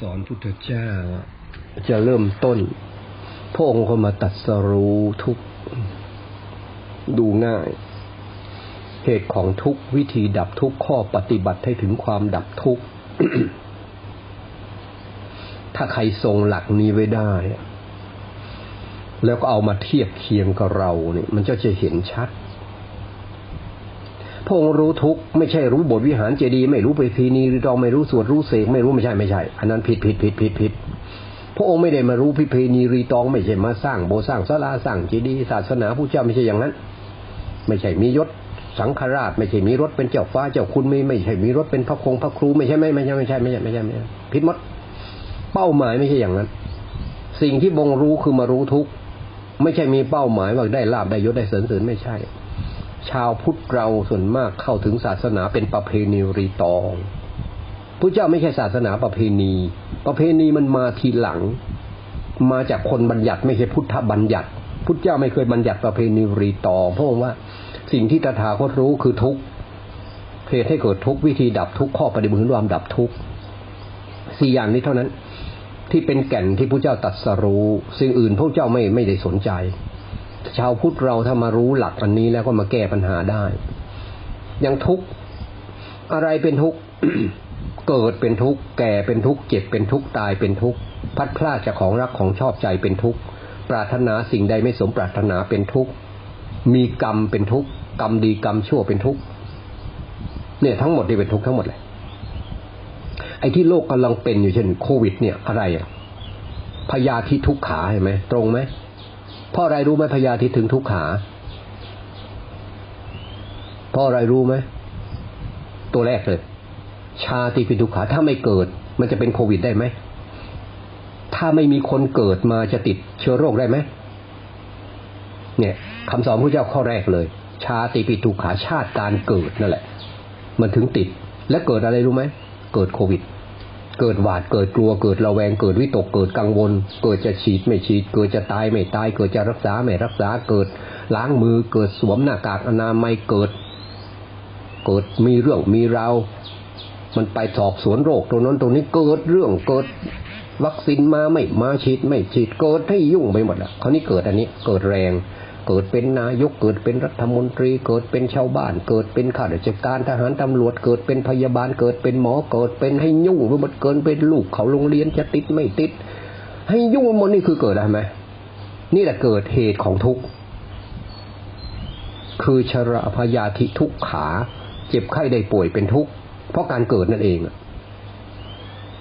สอนพุทธเจ้า จะเริ่มต้นพระองค์ก็มาตัดสรู้ทุกดูง่าย เหตุของทุกวิธีดับทุกข์ข้อปฏิบัติให้ถึงความดับทุกข์ถ้าใครทรงหลักนี้ไว้ได้ แล้วก็เอามาเทียบเคียงกับเราเนี่ย มันจะจะเห็นชัด พระองค์รู้ทุกไม่ใช่รู้บทวิหารเจดีย์ไม่รู้ไปพีนีรือตองไม่รู้สวดรู้เสกไม่รู้ไม่ใช่ไม่ใช่ อันนั้นผิดผิดผิดผิดผิดพระองค์ไม่ได้มารู้พิเพณีรีตองไม่ใช่มาสร้างโบสร้างศาลาสร้างเจดีย์ศาสนาผู้เจ้าไม่ใช่อย่างนั้น ไม่ใช่มียศสังฆราช ไม่ใช่มีรถเป็นเจ้าฟ้าเจ้าคุณไม่ไม่ใช่มีรถเป็นพระคงพระครูไม่ใช่ไม่ไม่ใช่ไม่ใช่ไม่ใช่ไม่ใช่ไม่ใช่ผิดหมดเป้าหมายไม่ใช่อย่างนั้น สิ่งที่บงรู้คือมารู้ทุกไม่ใช่มีเป้าหมายว่าได้ลาบได้ยศได้เสริญเสริญไม่ใช่ ชาวพุทธเราส่วนมากเข้าถึงศาสนาเป็นประเพณีรีตองพระเจ้าไม่ใช่ศาสนาประเพณี ประเพณีมันมาทีหลัง มาจากคนบัญญัติไม่ใช่พุทธบัญญัติ พุทธเจ้าไม่เคยบัญญัติประเพณีรีตองเพราะว่าสิ่งที่ตถาคตรู้คือทุกข์เหตุให้เกิดทุกข์วิธีดับทุกข์ข้อปฏิบัติความดับทุกข์สี่อย่างนี้เท่านั้น ที่เป็นแก่นที่พระเจ้าตัดสรู้สิ่งอื่นพระเจ้าไม่ไม่ได้สนใจ ชาวพุทธเราถ้ามารู้หลักอันนี้แล้วก็มาแก้ปัญหาได้ ยังทุกข์อะไรเป็นทุกข์เกิดเป็นทุกข์แก่เป็นทุกข์เจ็บเป็นทุกข์ตายเป็นทุกข์พัดพลาดจากของรักของชอบใจเป็นทุกข์ปรารถนาสิ่งใดไม่สมปรารถนาเป็นทุกข์มีกรรมเป็นทุกข์กรรมดีกรรมชั่วเป็นทุกข์เนี่ยทั้งหมดนี่เป็นทุกข์ทั้งหมดเลยไอ้ที่โลกกำลังเป็นอยู่เช่นโควิด เนี่ยอะไรอะพยาธิทุกขาเห็นไหมตรงไหม เพราะอะไรรู้ไหมพยาธิถึงทุกขา เพราะอะไรรู้ไหมตัวแรกเลย ชาติเป็นทุกขาถ้าไม่เกิด มันจะเป็นโควิดได้ไหมถ้าไม่มีคนเกิดมาจะติดเชื้อโรคได้ไหมเนี่ยคำสอนพระเจ้าข้อแรกเลย ชาติปิทุขาชาติการเกิดนั่นแหละ มันถึงติดและเกิดอะไรรู้ไหมเกิดโควิด เกิดหวาดเกิดกลัวเกิดระแวงเกิดวิตกเกิดกังวล เกิดจะฉีดไม่ฉีด เกิดจะตายไม่ตาย เกิดจะรักษาไม่รักษาเกิดล้างมือเกิดสวมหน้ากากอนามัยเกิด เกิดมีเรื่องมีราวมันไปสอบสวนโรคตรงนั้นตรงนี้เกิดเรื่องเกิดวัคซีนมาไม่มาฉีดไม่ฉีดเกิดให้ยุ่งไปหมดอะครานี้เกิดอันนี้เกิดแรง เกิดเป็นนายกเกิดเป็นรัฐมนตรี เกิดเป็นชาวบ้าน เกิดเป็นข้าราชการทหารตำรวจเกิดเป็นพยาบาลเกิดเป็นหมอเกิดเป็นให้ยุ่งไปหมดเกินเป็นลูกเขาโรงเรียนจะติดไม่ติด ให้ยุ่งหมดนี่คือเกิดอะไรไหมนี่แหละเกิดเหตุของทุกข์คือชราพยาธิทุกขา เจ็บไข้ได้ป่วยเป็นทุกข์เพราะการเกิดนั่นเอง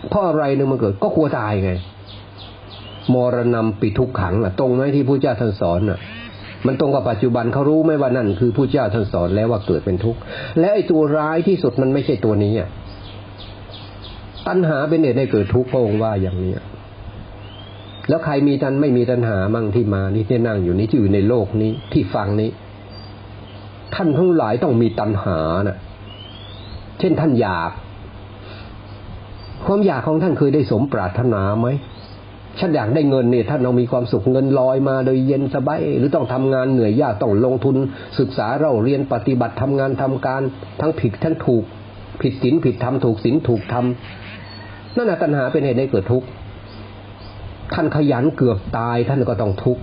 เพราะอะไรนึงมันเกิดก็กลัวตายไงมรณะปิทุกขังอะ ตรงไหมที่พระเจ้าท่านสอนอะ มันตรงกับปัจจุบันเขารู้ไหมว่านั่นคือพระเจ้าท่านสอนแล้วว่าเกิดเป็นทุกข์และไอ้ตัวร้ายที่สุดมันไม่ใช่ตัวนี้อะตัณหาเป็นเหตุให้เกิดทุกข์พระองค์ว่าอย่างนี้แล้วใครมีตันไม่มีตัณหามั่งที่มานี่ที่นั่งอยู่นี้ที่อยู่ในโลกนี้ที่ฟังนี้ ท่านทั้งหลายต้องมีตัณหาน่ะ เช่นท่านอยาก ความอยากของท่านเคยได้สมปรารถนาไหม ฉันอยากได้เงินเนี่ยท่านเรามีความสุขเงินลอยมาโดยเย็นสบายหรือต้องทำงานเหนื่อยยากต้องลงทุน ศึกษาเราเรียนปฏิบัติทำงานทำการ ทั้งผิดทั้งถูก ผิดศีลผิดธรรมถูกศีลถูกธรรมนั่นแหละตัณหาเป็นเหตุให้เกิดทุกข์ท่านขยันเกือบตายท่านก็ต้องทุกข์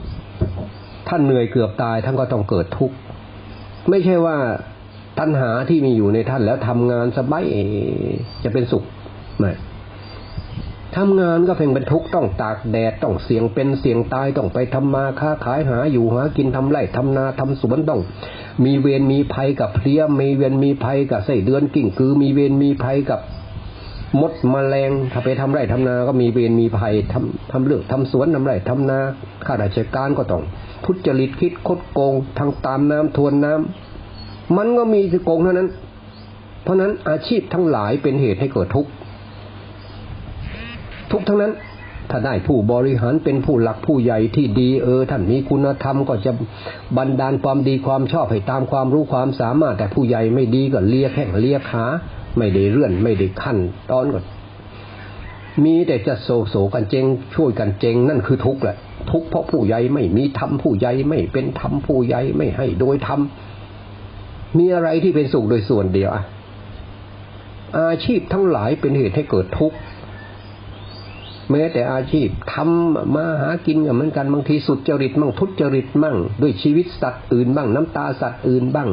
ท่านเหนื่อยเกือบตายท่านก็ต้องเกิดทุกข์ไม่ใช่ว่าตัณหาที่มีอยู่ในท่านแล้วทำงานสบายจะเป็นสุข ทำงานก็เพ่งเป็นทุกข์ต้องตากแดดต้องเสี่ยงเป็นเสี่ยงตายต้องไปทำมาค้าขายหาอยู่หากินทำไร่ทำนาทำสวนต้อง มีเวรมีภัยกับเพลี้ยมีเวรมีภัยกับไส้เดือนกิ่งกือ มีเวรมีภัยกับมดมแมลงถ้าไปทำไร่ทำนาก็มีเวรมีภัยทำทำเรื่องทำสวนทำไร่ทำนาข้าราชการก็ต้องทุจริตคิดคดโกงทางตามน้ำทวนน้ำมันก็มีโกงเท่านั้น เพราะนั้นอาชีพทั้งหลายเป็นเหตุให้เกิดทุกข์ ทุกทั้งนั้น ถ้าได้ผู้บริหารเป็นผู้หลักผู้ใหญ่ที่ดีเออท่านมีคุณธรรมก็จะบันดาลความดีความชอบให้ตามความรู้ความสามารถ แต่ผู้ใหญ่ไม่ดีก็เลียแข้งเลียขาไม่ได้เรื่อนไม่ได้ขั้นตอนก็มีแต่จะโศโศกันเจงช่วยกันเจงนั่นคือทุกข์แหละทุกข์เพราะผู้ใหญ่ไม่มีธรรมผู้ใหญ่ไม่เป็นธรรมผู้ใหญ่ไม่ให้โดยธรรมมีอะไรที่เป็นสุขโดยส่วนเดียวอาชีพทั้งหลายเป็นเหตุให้เกิดทุกข์ แม้แต่อาชีพทำมาหากินกับเหมือนกันบางทีสุดจริตมั่งทุจริตมั่ง ด้วยชีวิตสัตว์อื่นบ้างน้ำตาสัตว์อื่นบ้าง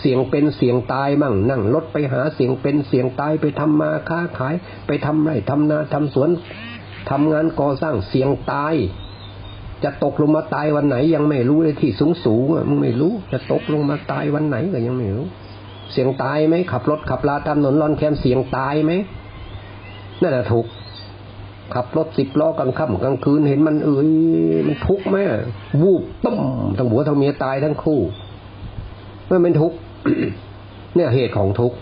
เสียงเป็นเสียงตายบ้างนั่งรถไปหาเสียงเป็นเสียงตายไปทำมาค้าขาย ไปทำไร่ทำนาทำสวนทำงานก่อสร้างเสียงตาย จะตกลงมาตายวันไหนยังไม่รู้เลยที่สูงสูงอะมึงไม่รู้ จะตกลงมาตายวันไหนก็ยังไม่รู้ เสียงตายไหมขับรถขับลาตามถนนรอนแคมเสียงตายไหมนั่นแหละถูก ขับรถสิบล้อกลางค่ำกลางคืนเห็นมันเอ้ยมันทุกข์ไหมวูบต้มทั้งหัวทั้งเมียตายทั้งคู่มันเป็นทุกข์เนี่ยเหตุของทุกข์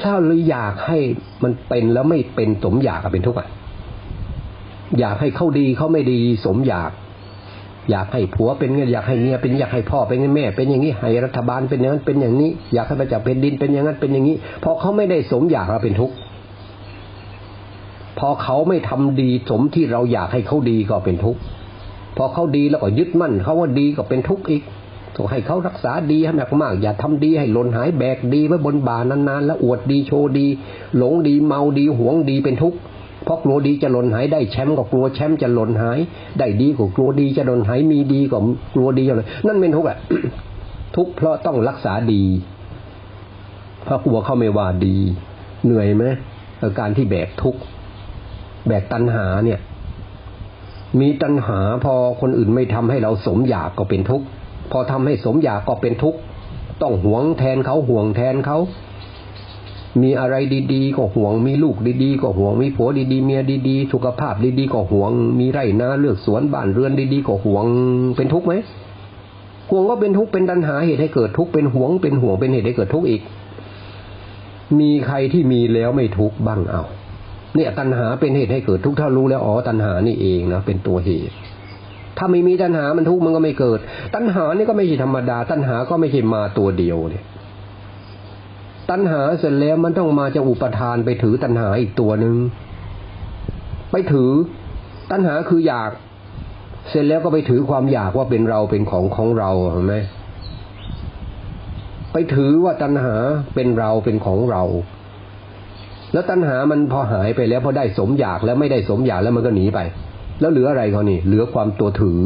ถ้าเราอยากให้มันเป็นแล้วไม่เป็นสมอยากเป็นทุกข์อะอยากให้เขาดีเขาไม่ดี สมอยาก อยากให้ผัวเป็นเงี้ยอยากให้เมียเป็นอยากให้พ่อเป็นแม่ เป็นอย่างนี้ให้รัฐบาลเป็นอย่างนั้นเป็นอย่างนี้ อยากให้ประจักษ์เป็นดินเป็นอย่างนั้นเป็นอย่างนี้พอเขาไม่ได้สมอยากเราเป็นทุกข์ อเขาไม่ทำดีสมที่เราอยากให้เขาดีก็เป็นทุกข์พอเขาดีแล้วก็ยึดมั่นเขาว่าดีก็เป็นทุกข์อีกต้องให้เขารักษาดีให้มากๆอย่าทำดีให้หล่นหายแบกดีไว้บนบ่านานๆ แล้วอวดดีโชว์ดี หลงดีเมาดีหวงดีเป็นทุกข์เพราะกลัวดีจะหล่นหายได้แชมป์ก็กลัวแชมป์จะหล่นหาย ได้ดีก็กลัวดีจะหล่นหายมีดีก็กลัวดีอะไรนั่นเป็นทุกข์แหละทุกข์เพราะต้องรักษาดีเพราะกลัวเขาไม่ว่าดี เหนื่อยไหมการที่แบกทุกข์ แบกตัณหาเนี่ย มีตัณหาพอคนอื่นไม่ทำให้เราสมอยากก็เป็นทุกข์พอทำให้สมอยากก็เป็นทุกข์ต้องหวงแทนเขาห่วงแทนเขา มีอะไรดีๆ ก็ห่วง มีลูกดีๆ ก็ห่วง มีผัวดีๆ เมียดีๆ สุขภาพดีๆ ก็ห่วง มีไร่นาเลือกสวนบ้านเรือนดีๆ ก็ห่วง เป็นทุกข์ไหมห่วงก็เป็นทุกข์เป็นตัณหาเหตุให้เกิดทุกข์เป็นห่วง เป็นห่วงเป็นเหตุให้เกิดทุกข์อีก มีใครที่มีแล้วไม่ทุกข์บ้างเอา เนี่ยตัณหาเป็นเหตุให้เกิดทุกข์ถ้ารู้แล้วอ๋อตัณหานี่เองนะเป็นตัวเหตุ ถ้าไม่มีตัณหามันทุกข์มันก็ไม่เกิด ตัณหานี่ก็ไม่ใช่ธรรมดา ตัณหาก็ไม่ใช่มาตัวเดียวเนี่ยตัณหาเสร็จแล้วมันต้องมาจะอุปทานไปถือตัณหาอีกตัวหนึ่งไปถือตัณหาคืออยาก เสร็จแล้วก็ไปถือความอยากว่าเป็นเราเป็นของของเราเห็นไหมไปถือว่าตัณหาเป็นเราเป็นของเรา แล้วตัณหามันพอหายไปแล้วพอได้สมอยากแล้วไม่ได้สมอยากแล้วมันก็หนีไป แล้วเหลืออะไรเขานี่ เหลือความตัวถือ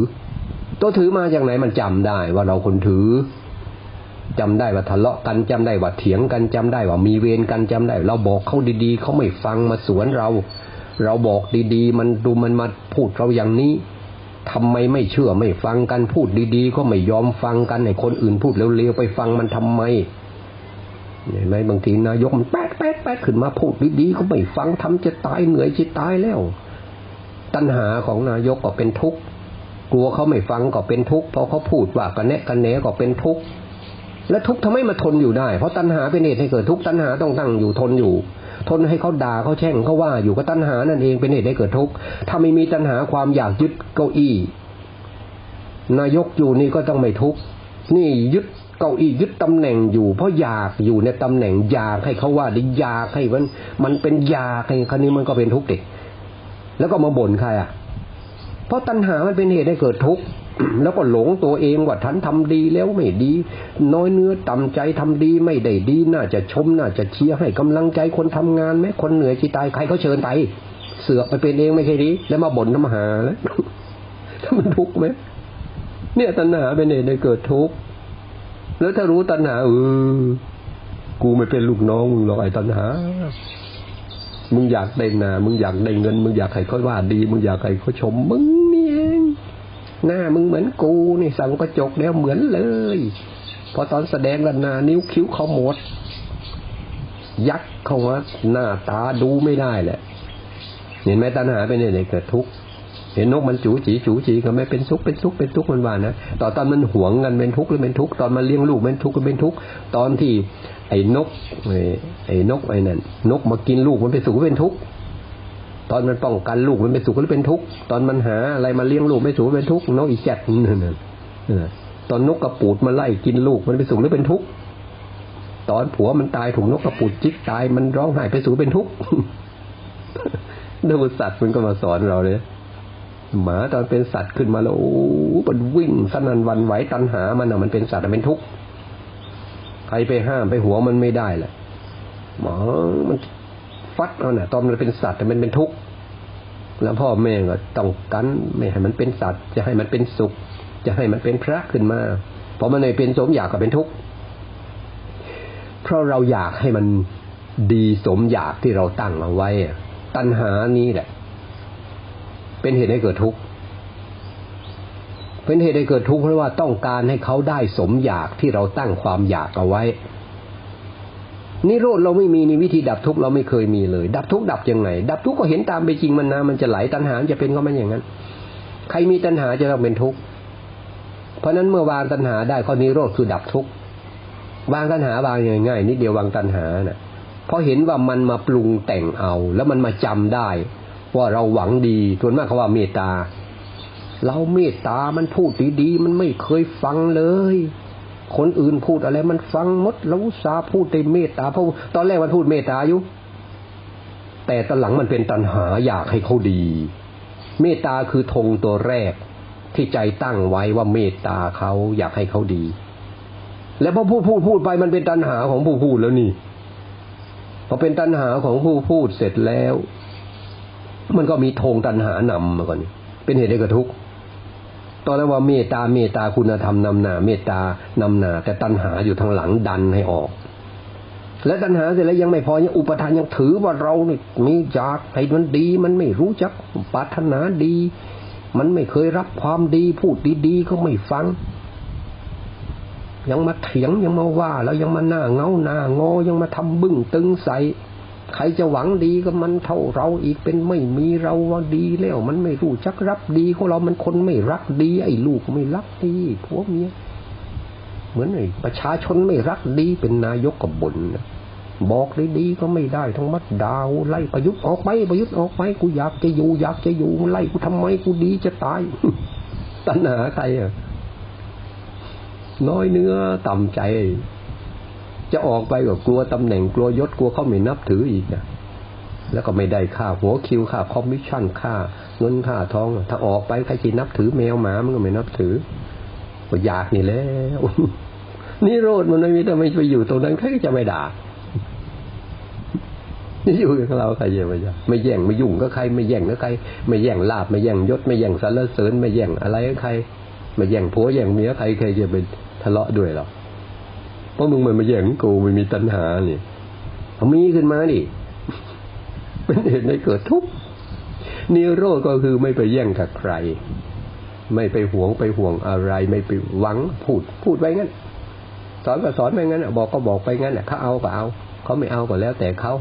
ตัวถือมาจากไหนมันจำได้ว่าเราคนถือจำได้ว่าทะเลาะกันจำได้ว่าเถียงกันจำได้ว่ามีเวรกันจำได้ เราบอกเขาดีๆเขาไม่ฟังมาสวนเรา เราบอกดีๆ มันดูมันมาพูดเราอย่างนี้ทำไมไม่เชื่อไม่ฟังกันพูดดีๆ ก็ไม่ยอมฟังกันไอ้คนอื่นพูดเร็วๆไปฟังมันทำไม เห็นไหมบางทีนายกมันแป๊ดแป๊ดแป๊ดขึ้นมาพูดดีๆเขาไม่ฟังทำจะตายเหนื่อยจะตายแล้ว ตัณหาของนายกก็เป็นทุกข์กลัวเขาไม่ฟังก็เป็นทุกข์เพราะเขาพูดว่ากันแนะกันแหนก็เป็นทุกข์และทุกข์ทำไมมาทนอยู่ได้ เพราะตัณหาเป็นเหตุให้เกิดทุกข์ตัณหาต้องตั้งอยู่ทนอยู่ ทนให้เขาด่าเขาแช่งเขาว่าอยู่ก็ตัณหานั่นเองเป็นเหตุให้เกิดทุกข์ถ้าไม่มีตัณหาความอยากยึดเก้าอี้ นายกอยู่นี่ก็ต้องไม่ทุกข์นี่ยึด เก้าอี้ยึดตำแหน่งอยู่ เพราะอยากอยู่ในตำแหน่งอยากให้เขาว่าได้อยากให้มัน มันเป็นอยากให้คันนี้มันก็เป็นทุกข์ดิแล้วก็มาบ่นใครอะ เพราะตัณหามันเป็นเหตุให้เกิดทุกข์แล้วก็หลงตัวเองว่าฉันทำดีแล้วไม่ดี น้อยเนื้อต่ำใจทำดีไม่ได้ดี น่าจะชมน่าจะเชียร์ให้กำลังใจคนทำงานไหมคนเหนื่อยจีตายใครเขาเชิญไป เสือกไปเป็นเองไม่ใช่ดีแล้วมาบ่นทำหาแล้วมันทุกข์ไหมเนี่ยตัณหาเป็นเหตุให้เกิดทุกข์ แล้วถ้ารู้ตัณหาเออกูไม่เป็นลูกน้องมึงหรอกไอ้ตัณหา มึงอยากได้นามึงอยากได้เงิน มึงอยากให้เขาว่าดี มึงอยากให้เขาชม มึงนี่เองหน้ามึงเหมือนกูนี่สั่งกระจกแล้วเหมือนเลย พอตอนแสดงกันนานิ้วคิ้วเขาหมด ยักเข้ามาหน้าตาดูไม่ได้แหละ เห็นไหมตัณหาเป็นเนี่ยเกิดทุกข์ เห็นนกมันจูจีจูจีก็ไม่เป็นทุกข์เป็นทุกข์เป็นทุกข์มันว่านะตอนตอนมันหวงกันเป็นทุกข์หรือเป็นทุกข์ตอนมันเลี้ยงลูกเป็นทุกข์ก็เป็นทุกข์ตอนที่ ไอ้นกไอ้นกไอ้นั่นนกมากินลูกมันเป็นสุขเป็นทุกข์ตอนมันป้องกันลูกมันเป็นสุขหรือเป็นทุกข์ตอนมันหาอะไรมาเลี้ยงลูกไม่สุขเป็นทุกข์นกอีแจดนั่นตอนนกกระปูดมาไล่กินลูกมันเป็นสุขหรือเป็นทุกข์ตอนผัวมันตายถูกนกกระปูดจิกตายมันร้องไห้ไปสู่เป็นทุกข์ดูสัตว์มันก็มาสอนเราเลย หมาตอนเป็นสัตว์ขึ้นมาแล้วโอ้มันวิ่งสนันวันไหวตันหามันอะมันเป็นสัตว์เป็นทุกข์ใครไปห้ามไปหัวมันไม่ได้แหละหมามันฟัดเอาเนี่ยตอนมันเป็นสัตว์แต่มันเป็นทุกข์แล้วพ่อแม่ก็ต้องกันไม่ให้มันเป็นสัตว์ จะให้มันเป็นสุข จะให้มันเป็นพระขึ้นมาพอมันไม่เป็นสมอยากก็เป็นทุกข์เพราะเราอยากให้มันดีสมอยากที่เราตั้งเอาไว้ตัณหานี้แหละ เป็นเหตุให้เกิดทุกข์เป็นเหตุให้เกิดทุกข์เพราะว่าต้องการให้เขาได้สมอยากที่เราตั้งความอยากเอาไว้ นิโรธเราไม่มีนี่วิธีดับทุกข์เราไม่เคยมีเลย ดับทุกข์ดับยังไง ดับทุกข์ก็เห็นตามไปจริงมันนะมันจะไหลตัณหาจะเป็นก็มันอย่างนั้น ใครมีตัณหาจะต้องเป็นทุกข์เพราะนั้นเมื่อวางตัณหาได้ข้อนิโรธคือดับทุกข์วางตัณหาวางง่ายๆนิดเดียววางตัณหานะ่ะเพราะเห็นว่ามันมาปรุงแต่งเอา แล้วมันมาจำได้ ว่าเราหวังดีส่วนมากเขาว่าเมตตา เราเมตตามันพูดดีๆมันไม่เคยฟังเลย คนอื่นพูดอะไร มันฟังมดแล้วสาพูดเต็มเมตตาเพราะตอนแรกมันพูดเมตตาอยู่แต่ตอนหลังมันเป็นตัณหาอยากให้เขาดี เมตตาคือธงตัวแรกที่ใจตั้งไว้ว่าเมตตาเขาอยากให้เขาดี แล้วพอพูดพูดพูดไปมันเป็นตัณหาของผู้พูดแล้วนี่พอเป็นตัณหาของผู้พูดเสร็จแล้ว มันก็มีธงตัณหานำมาก่อนเป็นเหตุให้กระทุกตอนนั้นว่าเมตตาเมตตาคุณธรรมนำหนาเมตตานำหนาแต่ตัณหาอยู่ทางหลังดันให้ออก และตัณหาเสร็จแล้วยังไม่พอยังอุปทานยังถือว่าเราเนี่ยมีจากให้มันดี มันไม่รู้จักปรารถนาดี มันไม่เคยรับความดีพูดดีๆก็ไม่ฟังยังมาเถียงยังมาว่า แล้วยังมาหน้าเงาหน้างอยังมาทำบึ้งตึงใส ใครจะหวังดีก็มันเท่าเราอีกเป็นไม่มีเราว่าดีแล้ว มันไม่รู้จักรับดีของเรามันคนไม่รักดี ไอ้ลูกไม่รักดีผัวเมียเหมือนไอ้ประชาชนไม่รักดีเป็นนายกกับบนบอกดีๆก็ไม่ได้ทั้งมัดดาวไล่ประยุทธ์ออกไปประยุทธ์ออกไปกูอยากจะอยู่อยากจะอยู่ไล่กูทำไมกูดีจะตายตัณหาใครอะน้อยเนื้อต่ำใจ จะออกไปก็กลัวตำแหน่งกลัวยศกลัวเขาไม่นับถืออีกนะแล้วก็ไม่ได้ค่าหัวคิวค่าคอมมิชชั่นค่าเงินค่าทอง ถ้าออกไปใครจะนับถือแมวหมามันก็ไม่นับถือก็อยากนี่แล้วนี่โรดมันไม่มีแต่ไม่ไปอยู่ตรงนั้นใครก็จะไม่ด่านี่อยู่กับเราใครจะไม่ไม่แย่งไม่ยุ่งก็ใครไม่แย่งก็ใคร ไม่แย่งลาบไม่แย่งยศไม่แย่งสรรเสริญไม่แย่งอะไรก็ใคร ไม่แย่งผัวแย่งเมียใครใครจะไปทะเลาะด้วยหรอ เพราะมึงมันมาแย่งกูไม่มีตัณหาเนี่เอามีขึ้นมาดิเป็นเหตุให้เกิดทุกข์นิโรธก็คือไม่ไปแย่งกับใคร ไม่ไปหวงไปห่วงอะไร ไม่ไปหวังพูดพูดไปงั้น สอนก็สอนไปงั้นบอกก็บอกไปงั้นเขาเอาก็เอา เขาไม่เอาก็แล้วแต่เขา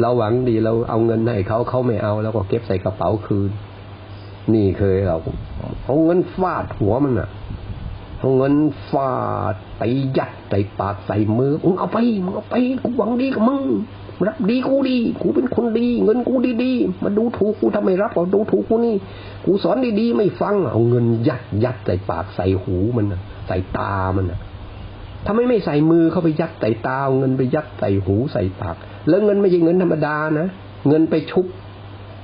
เราหวังดีเราเอาเงินให้เขาเขาไม่เอาแล้วก็เก็บใส่กระเป๋าคืน นี่เคยเราเอาเงินฟาดหัวมันอะ เอาเงินฟาดไปยัดใส่ปากใส่มือมึงเอาไปมึงเอาไปกูหวังดีกับมึงรับดีกูดี กูเป็นคนดี เงินกูดีๆมาดูถูกกูทำไมรับก็ดูถูกกูนี่ กูสอนดีๆไม่ฟัง เอาเงินยัดยัดใส่ปากใส่หูมันใส่ตามันอะทำไมไม่ใส่มือเข้าไปยัดใส่ตาเงินไปยัดใส่หูใส่ปาก แล้วเงินไม่ใช่เงินธรรมดานะเงินไปชุบ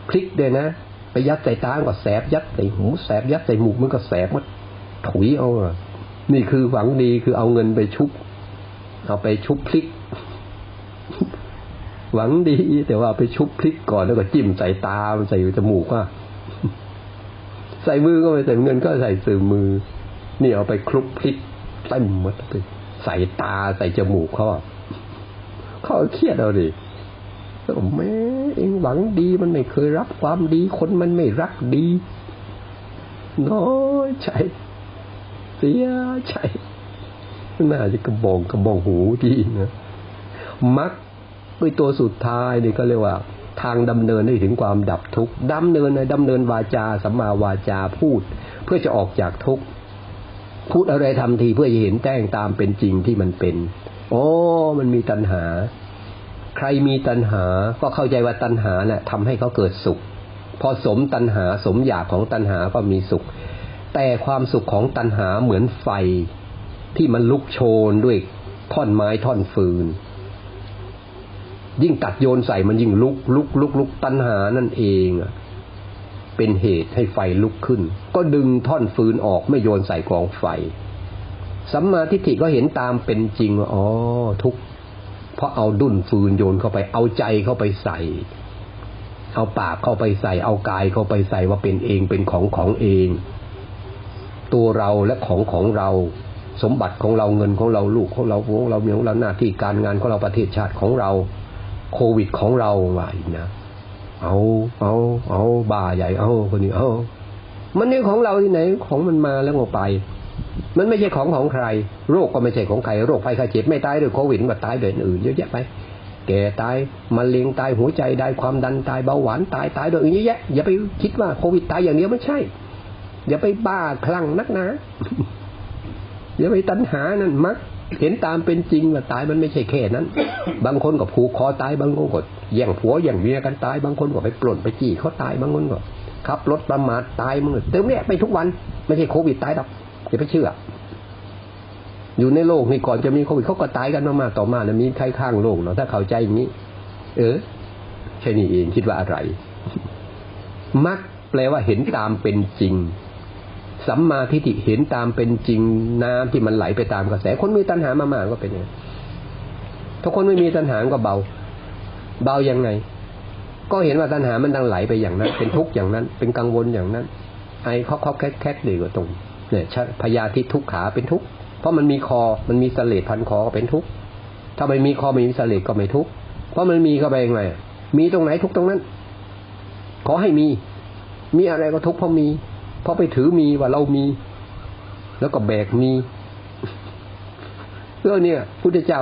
พลิกเดยนะ ไปยัดใส่ตาก็แสบยัดใส่หูแสบยัดใส่หมูมันก็แสบมัน ถุยเอาอะนี่คือหวังดีคือเอาเงินไปชุบเอาไปชุบพลิก หวังดี แต่ว่าไปชุบพลิกก่อนแล้วก็จิ้มใส่ตาใส่จมูกว่าใส่มือก็ไม่ใส่เงินก็ใส่สื่อมือ นี่เอาไปคลุกพลิกเต็มหมดไปใส่ตาใส่จมูกเขาเขาเครียดเอาดิแม่เองหวังดีมันไม่เคยรับความดีคนมันไม่รักดีน้อยใจ เสียใจน่าจะกระบองกระบองหูดีนะมักด้วยตัวสุดท้ายนี่ก็เรียกว่า ทางดำเนินให้ถึงความดับทุกข์ดำเนินในดำเนินวาจาสัมมาวาจาพูด เพื่อจะออกจากทุกข์พูดอะไรทำทีเพื่อจะเห็นแจ้งตามเป็นจริงที่มันเป็นโอ้มันมีตัณหา ใครมีตัณหาก็เข้าใจว่าตัณหาเนะ่ะทำให้เขาเกิดสุข พอสมตัณหาสมอยากของตัณหาก็มีสุข แต่ความสุขของตัณหาเหมือนไฟที่มันลุกโชนด้วยท่อนไม้ท่อนฟืน ยิ่งตัดโยนใส่มันยิ่งลุกลุกลุกลุกตัณหานั่นเองเป็นเหตุให้ไฟลุกขึ้น ก็ดึงท่อนฟืนออกไม่โยนใส่กองไฟสัมมาทิฏฐิก็เห็นตามเป็นจริงว่าอ๋อทุกเพราะเอาดุนฟืนโยนเข้าไป เอาใจเข้าไปใส่ เอาปากเข้าไปใส่ เอากายเข้าไปใส่ว่าเป็นเองเป็นของของเอง ตัวเราและของของเรา สมบัติของเราเงินของเราลูกของเราวงเราเมียของเราหน้าที่การงานของเราประเทศชาติของเราโควิดของเราว่าอีกนะเอาเอาเอาบ้าใหญ่เอาคนนี้เอามันนี่ของเราที่ไหนของมันมาแล้วก็ไป มันไม่ใช่ของของใคร โรคก็ไม่ใช่ของใครโรคภัยไข้เจ็บไม่ตายด้วยโควิดมาตายแบบอื่นเยอะแยะไปแก่ตายมะเร็งตายหัวใจได้ความดันตายเบาหวานตายตายโดยอื่นเยอะแยะอย่าไปคิดว่าโควิดตายอย่างเดียวไม่ใช่ อย่าไปบ้าคลั่งนักนะอย่าไปตัณหานั่นมัก เห็นตามเป็นจริงว่าตายมันไม่ใช่แค่นั้น บางคนก็ผูกคอตายบางคนก็แย่งผัวแย่งเมียกันตายบางคนก็ไปปล้นไปจี้เขาตายบางคนก็ขับรถประมาทตายมึงเติมเนี่ยไปทุกวันไม่ใช่โควิดตายหรอกอย่าไปเชื่อ อยู่ในโลกนี่ก่อนจะมีโควิดเขาก็ตายกันมากๆต่อมาแล้วมีใครข้างโลกเนาะถ้าเข้าใจอย่างนี้ เออแค่นี้เองคิดว่าอะไรมักแปลว่าเห็นตามเป็นจริง สัมมาทิฏฐิเห็นตามเป็นจริงน้ำที่มันไหลไปตามกระแส คนมีตัณหามามากก็เป็นอย่างนี้ถ้าคนไม่มีตัณหาก็เบา เบายังไง ก็เห็นว่าตัณหามันดังไหลไปอย่างนั้น เป็นทุกข์อย่างนั้น เป็นกังวลอย่างนั้น ไอ้คอกคอกแคกแคกดีกว่าตรงเนี่ยพยาธิทุกขาเป็นทุกข์เพราะมันมีคอมันมีสเลดพันคอก็เป็นทุกข์ถ้าไม่มีคอไม่มีสเลดก็ไม่ทุกข์เพราะมันมีเข้าไปยังไงมีตรงไหนทุกตรงนั้น ขอให้มี มีอะไรก็ทุกข์เพราะมี เพราะไปถือมีว่าเรามี แล้วก็แบกมีเรื่องนี่ยพุทธเจ้า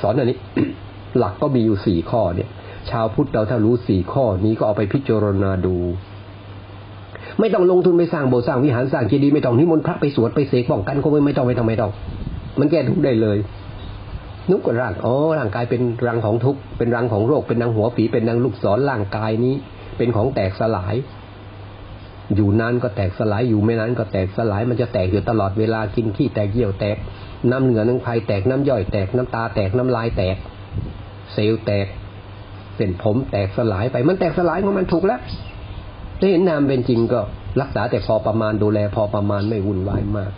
สอนอันนี้ หลักก็มีอยู่สี่ข้อเนี่ย ชาวพุทธเราถ้ารู้สี่ข้อนี้ก็เอาไปพิจารณาดู ไม่ต้องลงทุนไปสร้างโบสถ์สร้างวิหารสร้างเจดีย์ไม่ต้องนิมนต์พระไปสวดไปเสกป้องกันก็ไม่ไม่ต้องไม่ต้องไม่ต้อง มันแก้ทุกได้เลยนุกก็ร่างอ๋อร่างกายเป็นรังของทุกเป็นรังของโรคเป็นดังหัวฝีเป็นดังลูกศรร่างกายนี้ เป็นของแตกสลาย อยู่นานก็แตกสลายอยู่ไม่นานก็แตกสลายมันจะแตกอยู่ตลอดเวลากินขี้แตกเยี่ยวแตก น้ำเหนือน้ำไฟแตกน้ำย่อยแตกน้ำตาแตกน้ำลายแตก เซลล์แตกเส้นผมแตกสลายไปมันแตกสลายของมันถูกแล้วถ้าเห็นนามเป็นจริงก็รักษาแต่พอประมาณดูแลพอประมาณไม่วุ่นวายมาก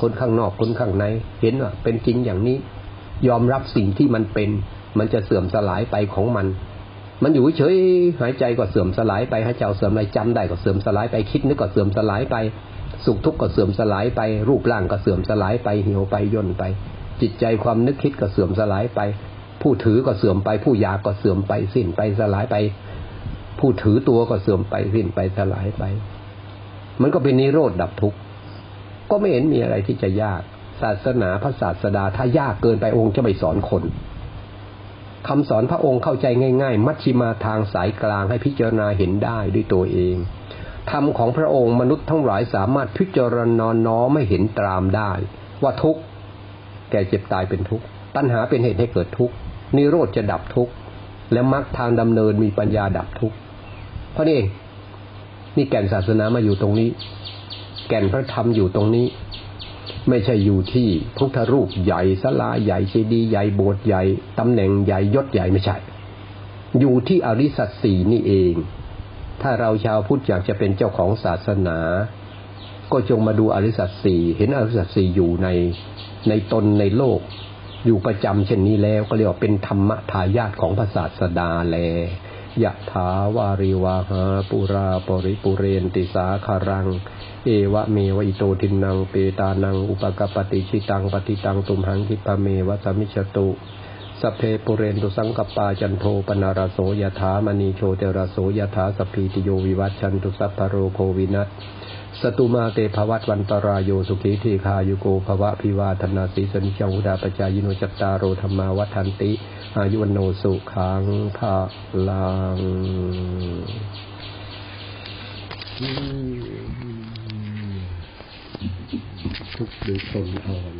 คนข้างนอกคนข้างใน เห็นว่าเป็นจริงอย่างนี้ ยอมรับสิ่งที่มันเป็น มันจะเสื่อมสลายไปของมัน มันอยู่เฉยหายใจก็เสื่อมสลายไปหายใจเสื่อมอะไรจำได้ก็เสื่อมสลายไปคิดนึกก็เสื่อมสลายไป สุขทุกข์ก็เสื่อมสลายไป รูปร่างก็เสื่อมสลายไปเหี่ยวไปย่นไป จิตใจความนึกคิดก็เสื่อมสลายไป ผู้ถือก็เสื่อมไป ผู้อยากก็เสื่อมไปสิ้นไปสลายไป ผู้ถือตัวก็เสื่อมไปสิ้นไปสลายไป มันก็เป็นนิโรธดับทุกข์ก็ไม่เห็นมีอะไรที่จะยาก ศาสนาพระศาสดาถ้ายากเกินไปองค์จะไม่สอนคน คำสอนพระองค์เข้าใจง่าย ๆ มัชชิมาทางสายกลางให้พิจารณาเห็นได้ด้วยตัวเองธรรมของพระองค์มนุษย์ทั้งหลายสามารถพิจารณาน้อมไม่เห็นตรามได้ ว่าทุกข์แก่เจ็บตายเป็นทุกข์ตัณหาเป็นเหตุให้เกิดทุกข์นิโรธจะดับทุกข์และมรรคทางดำเนินมีปัญญาดับทุกข์เพราะนี่เองนี่แก่นศาสนามาอยู่ตรงนี้ แก่นพระธรรมอยู่ตรงนี้ ไม่ใช่อยู่ที่พุทธรูปใหญ่สลาใหญ่เจดีย์ใหญ่โบสถ์ใหญ่ตำแหน่งใหญ่ยศใหญ่ไม่ใช่ อยู่ที่อริสัตสีนี่เอง ถ้าเราชาวพุทธอยากจะเป็นเจ้าของศาสนา ก็จงมาดูอริสัตสีเห็นอริสัตสีอยู่ในในตนในโลก อยู่ประจำเช่นนี้แล้วก็เรียกว่าเป็นธรรมทายาทของพระศาสดาแล ยะถาวาริวาหาปุราปริปุเรนติสาคารัง เอวะเมวะอิโตทินังเปตานังอุปกปติชิตังปฏิตังตุมหังคิปะเมวะสมิชตุสเพปุเรนตุสังกปาจันโทปนารโสยถามณีโชเตระโสยถาสพีติโยวิวัชชันตุสัพพโรโควินัส สตุมาเตภวัตวันตรายโยสุขีทีคายุโกภวะพิวาธนาสีสนิจังุดาปจายโนจัตตาโรธรรมาวัฏันติ อายุวันโนสุขังภาลังทุกข์โดยตนอ่อน